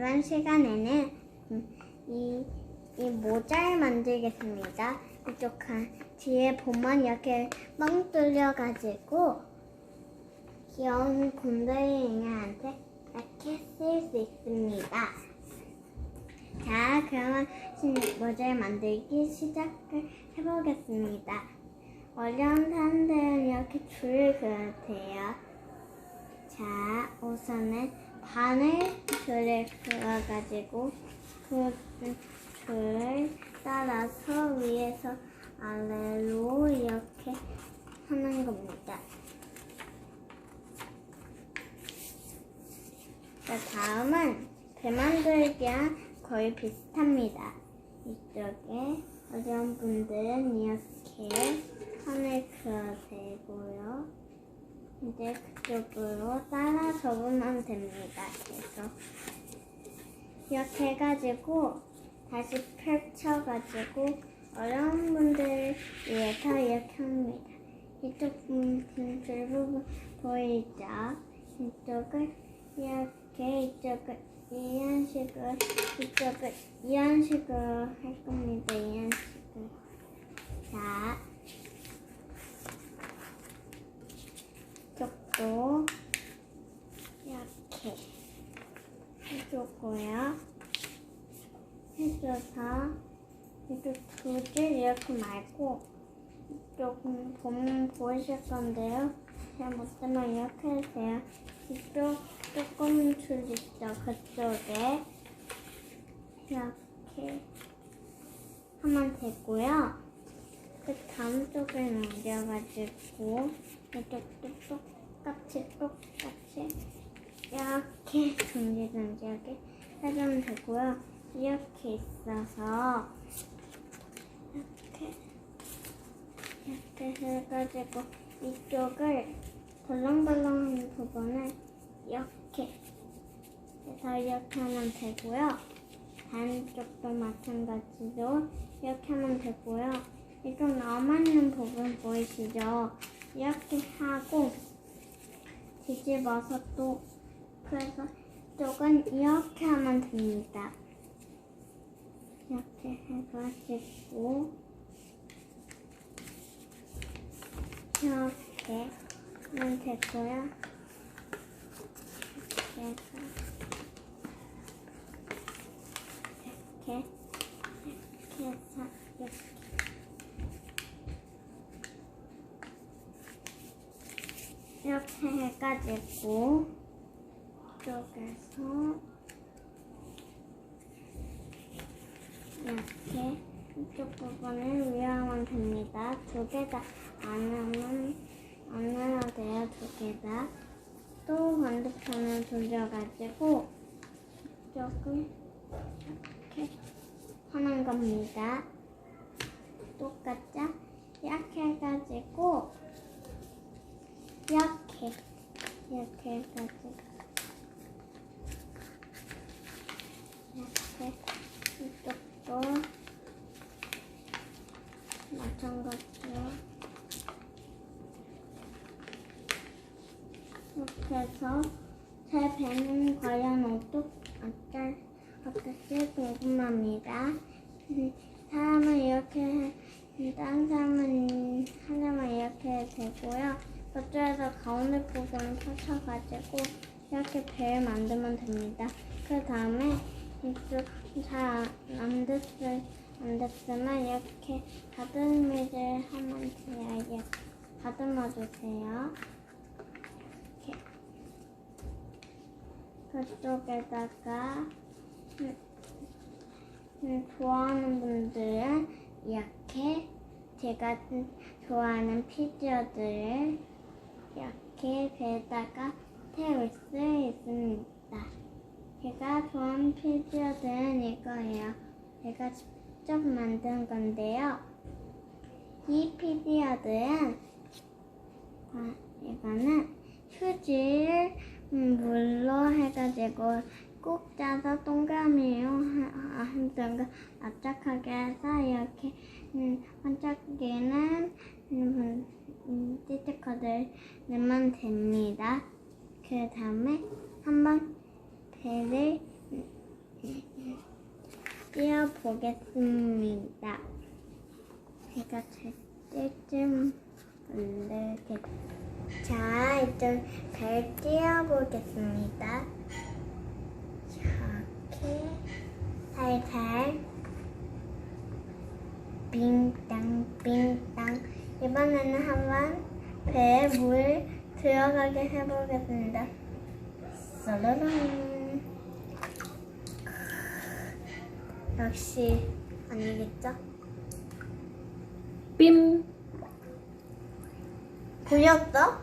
이번 시간에는 음, 이, 이 모자를 만들겠습니다. 이쪽 한 뒤에 보면 이렇게 뻥 뚫려가지고 귀여운 곰돌이한테 이렇게 쓸수 있습니다. 자, 그러면 신- 모자를 만들기 시작을 해보겠습니다. 어려운 사람들은 이렇게 줄을 그어야 돼요. 자, 우선은 바늘 줄을 그어가지고 그 줄을 따라서 위에서 아래로 이렇게 하는 겁니다. 자, 다음은 배 만들기랑 거의 비슷합니다. 이쪽에 어려운 분들은 이렇게 선을 그어대고요. 이제 그쪽으로 따라 접으면 됩니다. 그래서 이렇게 해가지고 다시 펼쳐가지고 어려운 분들을 위해서 이렇게 합니다. 이쪽 부분 보이죠? 이쪽을 이렇게 이쪽을 이런 식으로 이쪽을 이런 식으로 할 겁니다. 이런 식으로 자 이쪽도 이렇게 해주고요. 해줘서 이쪽 두줄 이렇게 말고 이쪽은 보면 보이실 건데요. 잘 못되면 이렇게 해주세요. 이쪽 조금 줄 있죠. 그쪽에 이렇게 하면 되고요. 그 다음 쪽을 넘겨가지고 이쪽도 똑같이 똑같이 이렇게 둥지둥지하게 해주면 되고요. 이렇게 있어서 이렇게 이렇게 해가지고 이쪽을 덜렁덜렁한 부분을 이렇게 해서 이렇게 하면 되고요. 다른 쪽도 마찬가지로 이렇게 하면 되고요. 이쪽 남아있는 부분 보이시죠? 이렇게 하고 뒤집어서 또 그래서 이쪽은 이렇게 하면 됩니다. 이렇게 해가지고 이렇게 하면 되고요. 이렇게 해서 이렇게 이렇게 해서 이렇게 이렇게 해가지고 이쪽에서 이렇게 이쪽 부분을 위하면 됩니다. 두 개 다 안 하면 안 해야 돼요. 두 개 다. 또 반대편을 돌려가지고 이쪽을 이렇게 하는 겁니다. 똑같죠? 이렇게 해가지고 이렇게 이렇게 해가지고 이렇게 이쪽도 마찬가지로 이렇게 해서 제 배는 과연 어쩔 어떨지 궁금합니다. 음, 사람은 이렇게 해- 다른 사람은 하나만 이렇게 되고요. 저쪽에서 가운데 부분을 펼쳐가지고 이렇게 배를 만들면 됩니다. 그 다음에 잘안 됐을 안 됐으면 이렇게 다듬이를 하면 돼요. 다듬어 주세요. 이렇게 그쪽에다가 음, 음, 좋아하는 분들은 이렇게 제가 좋아하는 피규어들을 이렇게 배에다가 태울 수 있습니다. 제가 좋아하는 피규어들은 이거예요. 제가 직접 만든 건데요. 이 피규어들은 아, 이거는 휴지를 음, 물로 해가지고 꼭 짜서 동그라미로 한 동그 납작하게 해서 이렇게 음, 반짝이는 음, 음, 스티커들 넣으면 됩니다. 그 다음에 한번 배를 띄어보겠습니다. 해가 잘 때쯤 만들겠. 자, 이제 별 띄어보겠습니다. 이렇게 살살 빙땅 빙땅 이번에는 한번 배에 물 들어가게 해보겠습니다. 쏘르릉 역시 아니겠죠? 빔. 보였어?